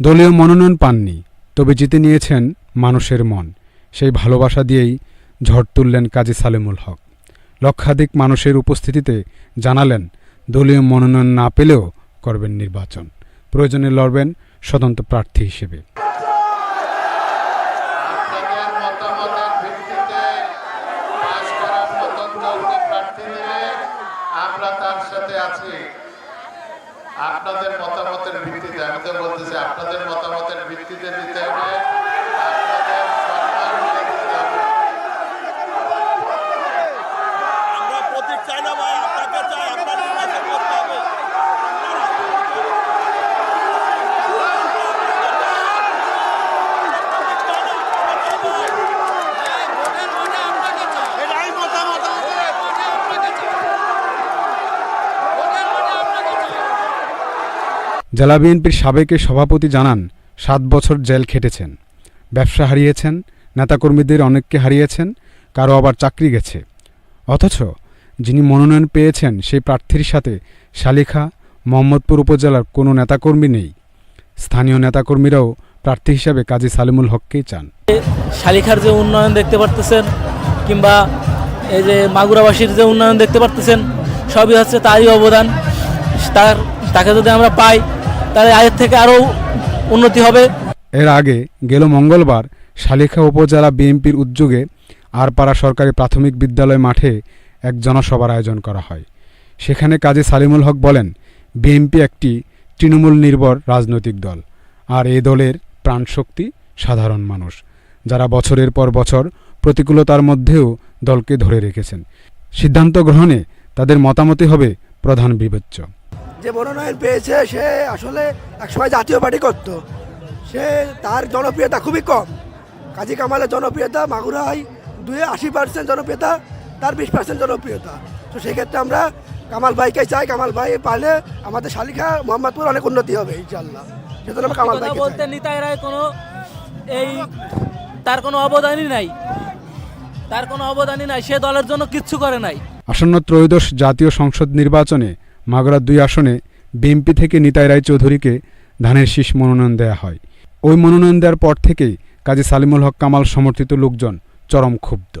দলীয় মনোনয়ন পাননি, তবে জিতে নিয়েছেন মানুষের মন। সেই ভালোবাসা দিয়েই ঝড় তুললেন কাজী সালেমুল হক। লক্ষাধিক মানুষের উপস্থিতিতে জানালেন, দলীয় মনোনয়ন না পেলেও করবেন নির্বাচন। প্রয়োজনে লড়বেন স্বতন্ত্র প্রার্থী হিসেবে আপনাদের মতামতের ভিত্তিতে পাশ করার মতন দলকে প্রার্থী দিলে আমরা তার সাথে আছি। আপনাদের মতামতের ভিত্তিতে, আমি তো বলতেছি আপনাদের মতামতের ভিত্তিতে দিতে হবে আপনাদের সম্মান দিয়ে দিতে হবে আমরা প্রতীক চাই না ভাই আপনাকে চাই আপনার নির্বাচন করতে হবে এটাই মতামত আমাদের। জেলা বিএনপির সাবেক এই সভাপতি জানান, সাত বছর জেল খেটেছেন। ব্যবসা হারিয়েছেন, নেতাকর্মীদের অনেককে হারিয়েছেন, কারও আবার চাকরি গেছে। অথচ যিনি মনোনয়ন পেয়েছেন, সেই প্রার্থীর সাথে শালিখা, মোহাম্মদপুর উপজেলার কোনো নেতাকর্মী নেই। স্থানীয় নেতাকর্মীরাও প্রার্থী হিসাবে কাজী সালিমুল হককেই চান। শালিখার যে উন্নয়ন দেখতে পারতেছেন, কিংবা এই যে মাগুরাবাসীর যে উন্নয়ন দেখতে পারতেছেন, সবই হচ্ছে তারই অবদান। তার, তাকে যদি আমরা পাই তাহলে আগের থেকে আরও উন্নতি হবে। এর আগে গেল মঙ্গলবার শালিখা উপজেলা বিএনপির উদ্যোগে আরপাড়া সরকারি প্রাথমিক বিদ্যালয় মাঠে এক জনসভার আয়োজন করা হয়। সেখানে কাজী সালিমুল হক বলেন, বিএনপি একটি তৃণমূল নির্ভর রাজনৈতিক দল, আর এই দলের প্রাণশক্তি সাধারণ মানুষ, যারা বছরের পর বছর প্রতিকূলতার মধ্যেও দলকে ধরে রেখেছেন। সিদ্ধান্ত গ্রহণে তাদের মতামতই হবে প্রধান বিবেচ্য। যে মনোনয়ন পেয়েছে সে আসলে একসময় জাতীয় পার্টি করত। সে তার জনপ্রিয়তা খুবই কম। কাজী কামালের জনপ্রিয়তা মাগুরায় দুই আশি পার্সেন্ট জনপ্রিয়তা তার বিশ পার্সেন্ট জনপ্রিয়তা। তো সেক্ষেত্রে আমরা কামাল ভাইকে চাই কামাল ভাই পারলে আমাদের শালিখা মোহাম্মদপুর অনেক উন্নতি হবে ইনশাল্লাহ সেজন্য আমরা কামাল ভাইকে বলতে নিতাই রায় কোনো এই তার কোনো অবদানই নাই। তার কোনো অবদানই নাই সে দলের জন্য কিচ্ছু করে নাই। আসন্ন ত্রয়োদশ জাতীয় সংসদ নির্বাচনে মাগুরা দুই আসনে বিএনপি থেকে নিতাই রায় চৌধুরীকে ধানের শীষ মনোনয়ন দেয়া হয়। ওই মনোনয়ন দেওয়ার পর থেকেই কাজী সালিমুল হক কামাল সমর্থিত লোকজন চরম ক্ষুব্ধ।